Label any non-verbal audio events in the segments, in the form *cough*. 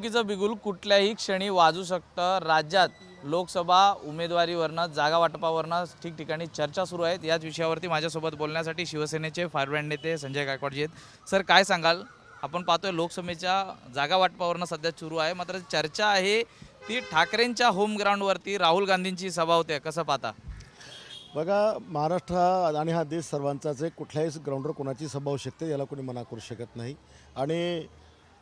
निवडणुकीचं बिगुल कुठल्याही क्षणी वाजू शकतं. राज्यात लोकसभा उमेदवारीवरनं जागा वाटपावरनं ठिकठिकाणी चर्चा सुरू आहेत. याच विषयावरती माझ्यासोबत बोलण्यासाठी शिवसेनेचे फायरब्रँड नेते संजय गायकवाडजी आहेत. सर काय सांगाल? आपण पाहतोय लोकसभेच्या जागा वाटपावरनं सध्या सुरू आहे. मात्र चर्चा आहे ती ठाकरेंच्या होम ग्राउंडवरती. राहुल गांधींची सभा होते. कसं पाहता? बघा महाराष्ट्र आणि हा देश सर्वांचाच आहे. कुठल्याही ग्राउंडवर कोणाची सभा होऊ शकते याला कोणी मना करू शकत नाही. आणि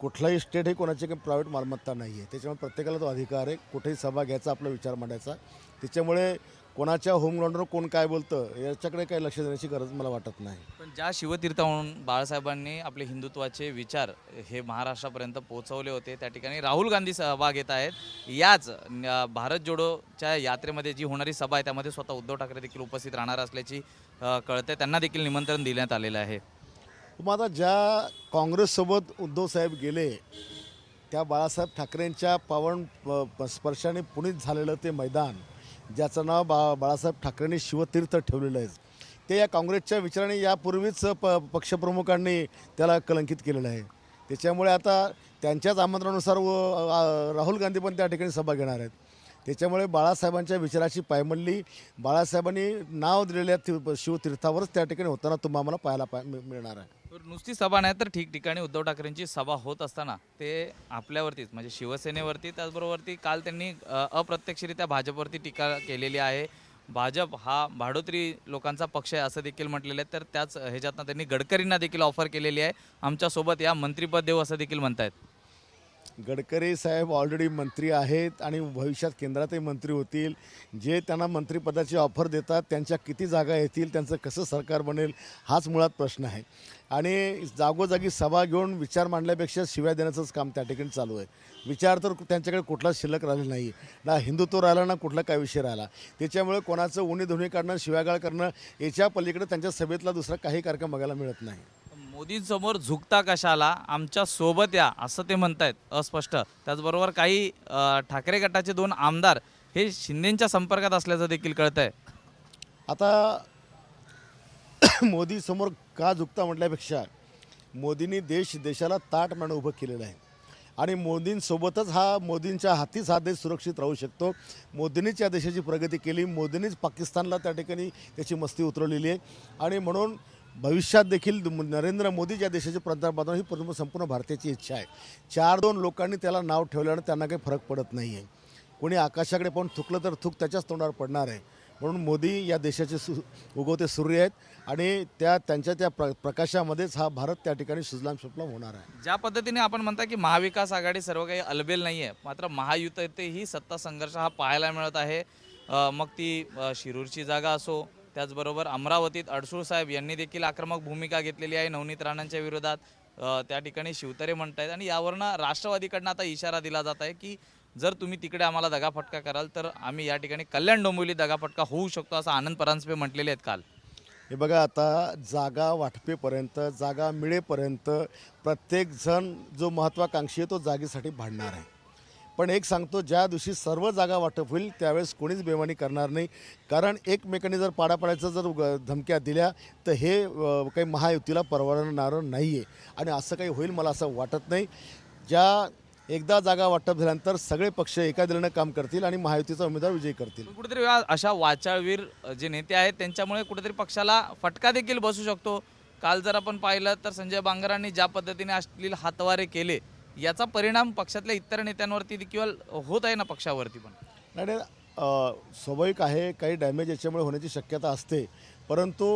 कुठलाही स्टेट हे कोणाची काही प्रायव्हेट मालमत्ता नाही आहे त्याच्यामुळे प्रत्येकाला तो अधिकार आहे. कुठेही सभा घ्यायचा आपला विचार मांडायचा. त्याच्यामुळे कोणाच्या होमग्राऊंडवर कोण काय बोलतं याच्याकडे काही लक्ष देण्याची गरज मला वाटत नाही. पण ज्या शिवतीर्थाहून बाळासाहेबांनी आपले हिंदुत्वाचे विचार हे महाराष्ट्रापर्यंत पोहोचवले होते त्या ठिकाणी राहुल गांधी सहभाग घेत आहेत. याच भारत जोडोच्या यात्रेमध्ये जी होणारी सभा आहे त्यामध्ये स्वतः उद्धव ठाकरे देखील उपस्थित राहणार असल्याची कळते. त्यांना देखील निमंत्रण देण्यात आलेलं आहे. मग आता ज्या काँग्रेससोबत उद्धवसाहेब गेले त्या बाळासाहेब ठाकरेंच्या पावन प- स्पर्शाने पुणित झालेलं ते मैदान ज्याचं नाव बा बाळासाहेब ठाकरेंनी शिवतीर्थ ठेवलेलं आहे. ते या काँग्रेसच्या विचाराने यापूर्वीच प पक्षप्रमुखांनी त्याला कलंकित केलेलं आहे. त्याच्यामुळे आता त्यांच्याच आमंत्रणानुसार व राहुल गांधी पण त्या ठिकाणी सभा घेणार आहेत. त्याच्यामुळे बाळासाहेबांच्या विचाराची पायमल्ली बाळासाहेबांनी नाव दिलेल्या शिवतीर्थावरच त्या ठिकाणी होताना तुम्हाला पाहायला पाय मि- मिळणार आहे. नुसती सभा नाही तर ठिकठिकाणी उद्धव ठाकरेंची सभा होत असताना ते आपल्यावरतीच म्हणजे शिवसेनेवरती त्याचबरोबरती काल त्यांनी अप्रत्यक्षरित्या भाजपवरती टीका केलेली आहे. भाजप हा भाडोत्री लोकांचा पक्ष आहे असं देखील म्हटलेलं आहे. तर त्याच ह्याच्यातनं त्यांनी गडकरींना देखील ऑफर केलेली आहे. आमच्यासोबत या मंत्रीपद देऊ असं देखील म्हणतायत. गडकरी साहेब ऑलरेडी मंत्री आहेत आणि भविष्यात केंद्रातही मंत्री होतील. जे त्यांना मंत्रिपदाची ऑफर देतात त्यांच्या किती जागा येतील त्यांचं कसं सरकार बनेल हाच मुळात प्रश्न आहे. आणि जागोजागी सभा घेऊन विचार मांडल्यापेक्षा शिव्या देण्याचंच काम त्या ठिकाणी चालू आहे. विचार तर त्यांच्याकडे कुठलाच शिल्लक राहिला नाही. ना हिंदुत्व राहिला ना कुठला काय विषय राहिला. त्याच्यामुळे कोणाचं उणी धुणी काढणं शिव्यागाळ करणं याच्या पलीकडे त्यांच्या सभेतला दुसरा काही कार्यक्रम बघायला मिळत नाही. मोदींसमोर झुकता कशाला? आमच्यासोबत या असं ते म्हणतायत अस्पष्ट. त्याचबरोबर काही ठाकरे गटाचे दोन आमदार हे शिंदेच्या संपर्कात असल्याचं देखील कळत आहे आता *coughs* मोदी समोर का झुकता म्हटल्यापेक्षा मोदींनी देश देशाला ताट मांड उभं केलेलं आहे. आणि मोदींसोबतच हा मोदींच्या हातीच हा देश सुरक्षित राहू शकतो. मोदींनीच या देशाची प्रगती केली. मोदींनीच पाकिस्तानला त्या ठिकाणी त्याची मस्ती उतरवलेली आहे. आणि म्हणून भविष्यात देखील नरेंद्र मोदी ज्या देशाचे पंतप्रधान ही पूर्ण संपूर्ण भारताची इच्छा आहे. चार दोन लोकांनी त्याला नाव ठेवल्यानं त्यांना काही फरक पडत नाही आहे कोणी आकाशाकडे पाहून थुकलं तर थुक त्याच्याच तोंडावर पडणार आहे. म्हणून मोदी या देशाचे सु उगवते सूर्य आहेत. आणि त्या त्यांच्या त्या प्र प्रकाशामध्येच हा भारत त्या ठिकाणी सुजलाम सुफलाम होणार आहे. ज्या पद्धतीने आपण म्हणता की महाविकास आघाडी सर्व काही अलबेल नाही आहे मात्र महायुतीतही सत्ता संघर्ष हा पाहायला मिळत आहे. मग ती शिरूरची जागा असो त्याचबरोबर अमरावतीत अडसूळ साहेब यांनी देखील आक्रमक भूमिका घेतलेली आहे नवनीत राणांच्या विरोधात. त्या ठिकाणी शिवतरे म्हणत आहेत आणि यावरनं राष्ट्रवादीकडनं आता इशारा दिला जात आहे की जर तुम्ही तिकडे आम्हाला दगाफटका कराल तर आम्ही या ठिकाणी कल्याण डोंबिवली दगाफटका होऊ शकतो असं आनंद परांजपे म्हटलेले आहेत काल. हे बघा आता जागा वाटपेपर्यंत जागा मिळेपर्यंत प्रत्येकजण जो महत्त्वाकांक्षी आहे तो जागेसाठी भांडणार आहे. पण एक सांगतो ज्या दिवशी सर्व जागा वाटप होईल त्यावेळेस कोणीच बेमानी करणार नाही. कारण एकमेकांनी जर पाडापाड्याचं जर ग- धमक्या दिल्या तर हे काही महायुतीला परवडणारं नाही आहे आणि असं काही होईल मला असं वाटत नाही. ज्या एकदा जागा वाटप झाल्यानंतर सगळे पक्ष एका दिलानं काम करतील आणि महायुतीचा उमेदवार विजयी करतील. कुठेतरी अशा वाचाळवीर जे नेते आहेत त्यांच्यामुळे कुठेतरी पक्षाला फटका देखील बसू शकतो. काल जर आपण पाहिलं तर संजय बांगरांनी ज्या पद्धतीने अश्लील हातवारे केले याचा परिणाम पक्षातल्या इतर नेत्यांवरती किंवा होत आहे ना पक्षावरती पण? नाही स्वाभाविक आहे काही डॅमेज याच्यामुळे होण्याची शक्यता असते. परंतु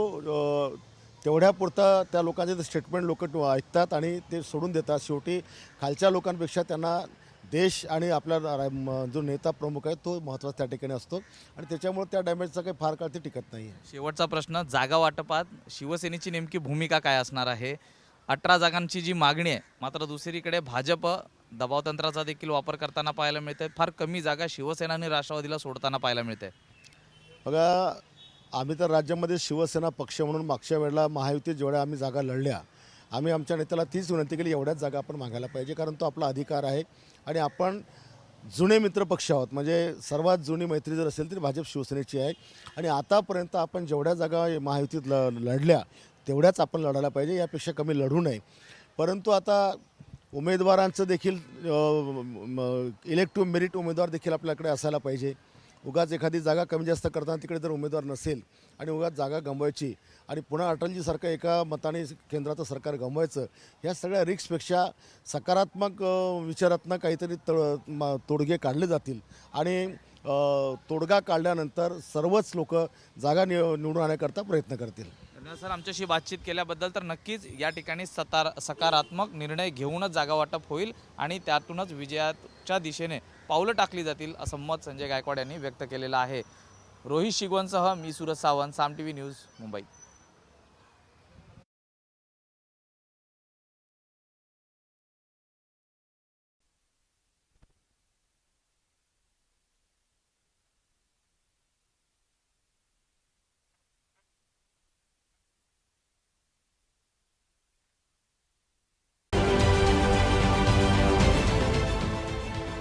तेवढ्यापुरता त्या लोकांचे स्टेटमेंट लोक ऐकतात आणि ते सोडून देतात. शेवटी खालच्या लोकांपेक्षा त्यांना देश आणि आपला जो नेता प्रमुख आहे तो महत्त्वाचा त्या ठिकाणी असतो. आणि त्याच्यामुळे त्या डॅमेजचा काही फार काळ ते टिकत नाही आहे. शेवटचा प्रश्न जागा वाटपात. शिवसेनेची नेमकी भूमिका काय असणार आहे? अठरा जागांची जी मागणी आहे मात्र दुसरीकडे भाजप दबावतंत्राचा देखील वापर करताना पाहायला मिळते फार कमी जागा शिवसेना आणि राष्ट्रवादीला सोडताना पाहायला मिळते बघा आम्ही तर राज्यामध्ये शिवसेना पक्ष म्हणून मागच्या वेळेला महायुतीत जेवढ्या आम्ही जागा लढल्या आम्ही आमच्या नेत्याला तीच विनंती केली एवढ्याच जागा आपण मागायला पाहिजे कारण तो आपला अधिकार आहे. आणि आपण जुने मित्रपक्ष आहोत म्हणजे सर्वात जुनी मैत्री जर असेल तरी भाजप शिवसेनेची आहे. आणि आतापर्यंत आपण जेवढ्या जागा महायुतीत ल लढल्या तेवढ्याच आपण लढायला पाहिजे यापेक्षा कमी लढू नये. परंतु आता उमेदवारांचं देखील इलेक्टिव्ह मेरिट उमेदवार देखील आपल्याकडे असायला पाहिजे. उगाच एखादी जागा कमी जास्त करताना तिकडे जर उमेदवार नसेल आणि उगाच जागा गमवायची आणि पुन्हा अटलजीसारखं एका मताने केंद्राचं सरकार गमवायचं या सगळ्या रिक्सपेक्षा सकारात्मक विचारातनं काहीतरी तळ म- तोडगे काढले जातील. आणि तोडगा काढल्यानंतर सर्वच लोक जागा नि निवडून आणण्याकरता प्रयत्न करतील. सर आमच्याशी बातचीत केल्याबद्दल तर नक्कीच या ठिकाणी सतार सकारात्मक निर्णय घेऊनच जागा वाटप होईल आणि त्यातूनच विजयाच्या दिशेने पावलं टाकली जातील असं मत संजय गायकवाड यांनी व्यक्त केलेलं आहे. रोहित शिगवणसह मी Suraj Sawant Saam T V news Mumbai.